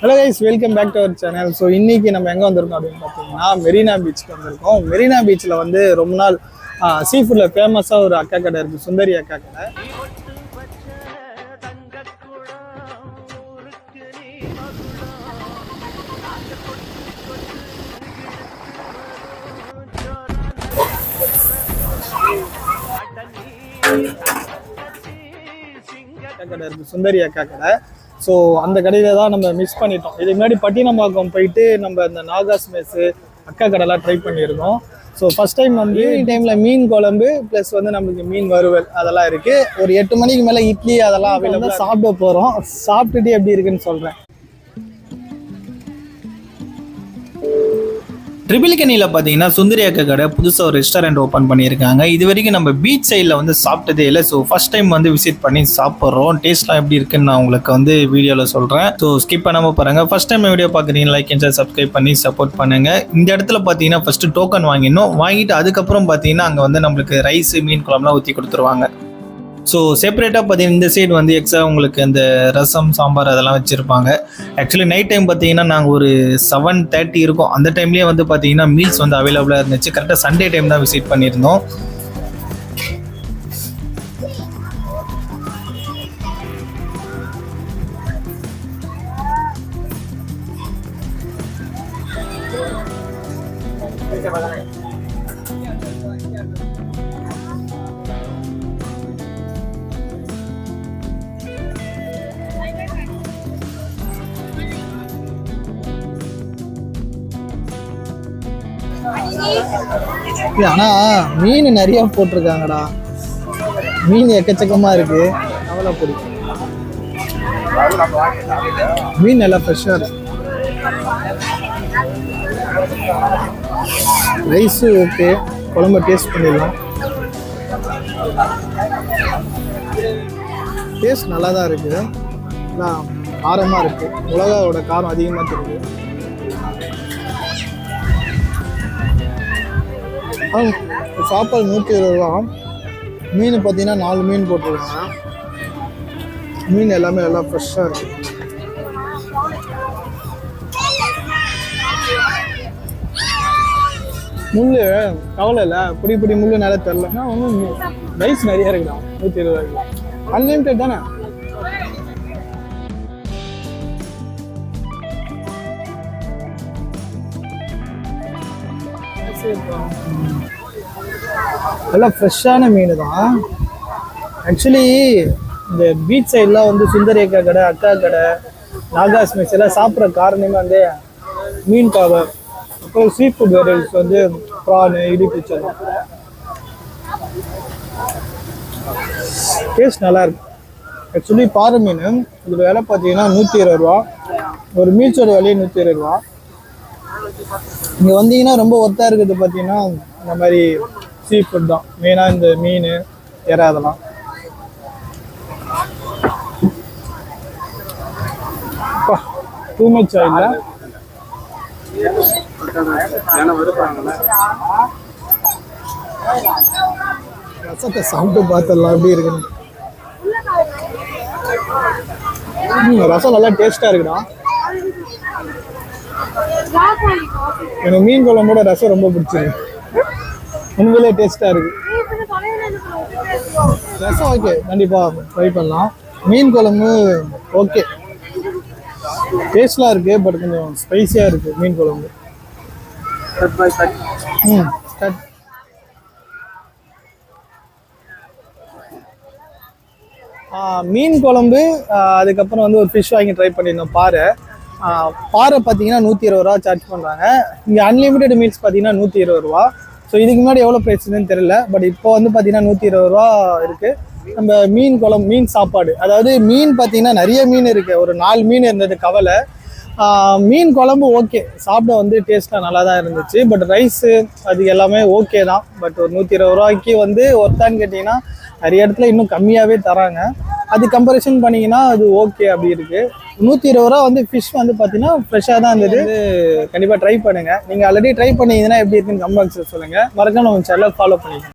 Hello guys welcome back to our channel so இன்றைக்கி நம்ம எங்கே வந்திருக்கோம் அப்படின்னு பார்த்தீங்கன்னா மெரினா பீச்சுக்கு வந்திருக்கோம். மெரினா பீச்சில் வந்து ரொம்ப நாள் சீ ஃபுட்டில் ஃபேமஸாக ஒரு அக்கா கடை இருக்குது சுந்தரி அக்கா கடை. அக்கா கடை இருக்குது சுந்தரி அக்கா கடை. ஸோ அந்த கடையில தான் நம்ம மிஸ் பண்ணிட்டோம். இதுக்கு முன்னாடி பட்டினம்பாக்கம் போயிட்டு நம்ம இந்த நாகாஸ் மெஸ்ஸு அக்கா கடைலாம் ட்ரை பண்ணியிருக்கோம் ஸோ ஃபர்ஸ்ட் டைம் வந்து டைமில் மீன் குழம்பு ப்ளஸ் வந்து நம்மளுக்கு மீன் வறுவல் அதெல்லாம் இருக்குது ஒரு எட்டு மணிக்கு மேலே இட்லி அதெல்லாம் அவைலபிளாக சாப்பிட போகிறோம் சாப்பிட்டுட்டு எப்படி இருக்குன்னு சொல்கிறேன் ட்ரிபிள்கனியில் பார்த்தீங்கன்னா சுந்தரி அக்கா கடை புதுசாக ஒரு ரெஸ்டாரண்ட் ஓப்பன் பண்ணியிருக்காங்க. இது வரைக்கும் நம்ம பீச் சைடில் வந்து சாப்பிட்டதே இல்லை. ஸோ ஃபர்ஸ்ட் டைம் வந்து விசிட் பண்ணி சாப்பிட்றோம். டேஸ்ட்லாம் எப்படி இருக்குன்னு நான் உங்களுக்கு வந்து வீடியோவில் சொல்கிறேன் ஸோ ஸ்கிப் பண்ணாமல் பாருங்கள் ஃபஸ்ட் டைம் வீடியோ பார்க்குறீங்க லைக் அண்ட் சப்ஸ்கிரைப் பண்ணி சப்போர்ட் பண்ணுங்க. இந்த இடத்துல பார்த்தீங்கன்னா ஃபஸ்ட்டு டோக்கன் வாங்கிடணும். வாங்கிட்டு அதுக்கப்புறம் பார்த்தீங்கன்னா அங்கே வந்து நம்மளுக்கு ரைஸ் மீன் குழம்புலாம் ஊற்றி கொடுத்துருவாங்க. ஸோ செப்பரேட்டாக பார்த்தீங்கன்னா இந்த சைடு வந்து எக்ஸ்ட்ரா உங்களுக்கு இந்த ரசம் சாம்பார் அதெல்லாம் வச்சுருப்பாங்க. ஆக்சுவலி நைட் டைம் பார்த்தீங்கன்னா நாங்கள் ஒரு செவன் தேர்ட்டி இருக்கும். அந்த டைம்லேயே வந்து பார்த்தீங்கன்னா மீல்ஸ் வந்து அவைலபிளாக இருந்துச்சு. கரெக்டாக சண்டே டைம் தான் விசிட் பண்ணியிருந்தோம். இல்லை ஆனால் மீன் நிறைய போட்டிருக்காங்கடா. மீன் எக்கச்சக்கமாக இருக்கு. அவ்வளோ பிடிக்கும். மீன் நல்லா ஃப்ரெஷ்ஷாக இருக்கு. ரைஸு ஓகே குழம்பு டேஸ்ட் பண்ணிடலாம். டேஸ்ட் நல்லா தான் இருக்குது ஆனால் காரமாக இருக்குது மிளகாவோட காரம் அதிகமாக தெரியுது. சாப்பாடு நூற்றி இருபது ரூபா மீன் பார்த்தீங்கன்னா நாலு மீன் போட்டிருக்காங்க. மீன் எல்லாமே எல்லாம் ஃப்ரெஷ்ஷாக இருக்கு. முள் கவலை இல்லை. பிடி பிடி முள் நல்லா தெரில. ஒன்றும் ரைஸ் நிறைய இருக்குடா நூற்றி இருபது ரூபாய்க்கு அன்லிமிட்டட் தானே? நல்லா ஃப்ரெஷ்ஷான மீன் தான் ஆக்சுவலி இந்த பீச் சைட்லாம் வந்து சுந்தரி அக்கா கடை அக்கா கடை நாகாஸ் மிஸ் எல்லாம் சாப்பிட்ற காரணமே வந்து மீன் காவை. அப்புறம் சீ ஃபுட் வெரைட்டிஸ் வந்து ப்ரானு இடிப்பிச்செல்லாம் டேஸ்ட் நல்லாயிருக்கு ஆக்சுவலி பாறை மீன் இதோட விலை பார்த்தீங்கன்னா நூற்றி இருபது ரூபா. ஒரு மீல்ஸோட விலையே நூற்றி இருபது ரூபா. இங்கே வந்தீங்கன்னா ரொம்ப ஒத்தா இருக்குது பார்த்தீங்கன்னா இந்த மாதிரி சீ ஃபுட் தான். மெயினாக இந்த மீன் இறை அதெல்லாம். டூ மச் ஆயில் ரசத்தை சாப்பிட்டு பார்த்துடலாம் எப்படி இருக்குன்னு. ரசம் நல்லா டேஸ்ட்டாக இருக்குடா. எனக்கு மீன் குழம்போட ரசம் ரொம்ப பிடிச்சிருக்கு. உண்மையிலே டேஸ்ட்டாக இருக்கு. ரசம் ஓகே கண்டிப்பாக ட்ரை பண்ணலாம். மீன் குழம்பு ஓகே டேஸ்ட்லாம் இருக்கு பட் கொஞ்சம் ஸ்பைசியாக இருக்கு மீன் குழம்பு. ம் கட் மீன் குழம்பு அதுக்கப்புறம் வந்து ஒரு ஃபிஷ் வாங்கி ட்ரை பண்ணியிருந்தோம் பாறை. பாறை பார்த்தீங்கன்னா நூற்றி இருபது ரூபா சார்ஜ் பண்ணுறாங்க இங்கே அன்லிமிட்டெட் மீல்ஸ் பார்த்தீங்கன்னா நூற்றி இருபது ரூபா. ஸோ இதுக்கு முன்னாடி எவ்வளோ ப்ரைஸ்ன்னு தெரியல. பட் இப்போ வந்து பார்த்தீங்கன்னா நூற்றி இருபது ரூபா இருக்குது நம்ம மீன் குழம்பு மீன் சாப்பாடு. அதாவது மீன் பார்த்தீங்கன்னா நிறைய மீன் இருக்குது ஒரு நாலு மீன் இருந்தது கவலை. மீன் குழம்பு ஓகே சாப்பிட வந்து டேஸ்ட்டாக நல்லா தான் இருந்துச்சு. பட் ரைஸு அது எல்லாமே ஓகே தான். பட் ஒரு நூற்றி இருபது ரூபாய்க்கு வந்து ஒருத்தான்னு கேட்டிங்கன்னா நிறைய இடத்துல இன்னும் கம்மியாகவே தராங்க. அது கம்பேரிசன் பண்ணிங்கன்னா அது ஓகே அப்படி இருக்கு. நூற்றி இருபது ரூபா வந்து ஃபிஷ் வந்து பார்த்தீங்கன்னா ஃப்ரெஷ்ஷாக தான் இருந்தது. கண்டிப்பாக ட்ரை பண்ணுங்கள் நீங்கள் ஆல்ரெடி ட்ரை பண்ணீங்கன்னா எப்படி இருக்குன்னு கமெண்ட் சொல்லுங்கள் மறக்காம நம்ம சேனலை ஃபாலோ பண்ணிக்கோங்க.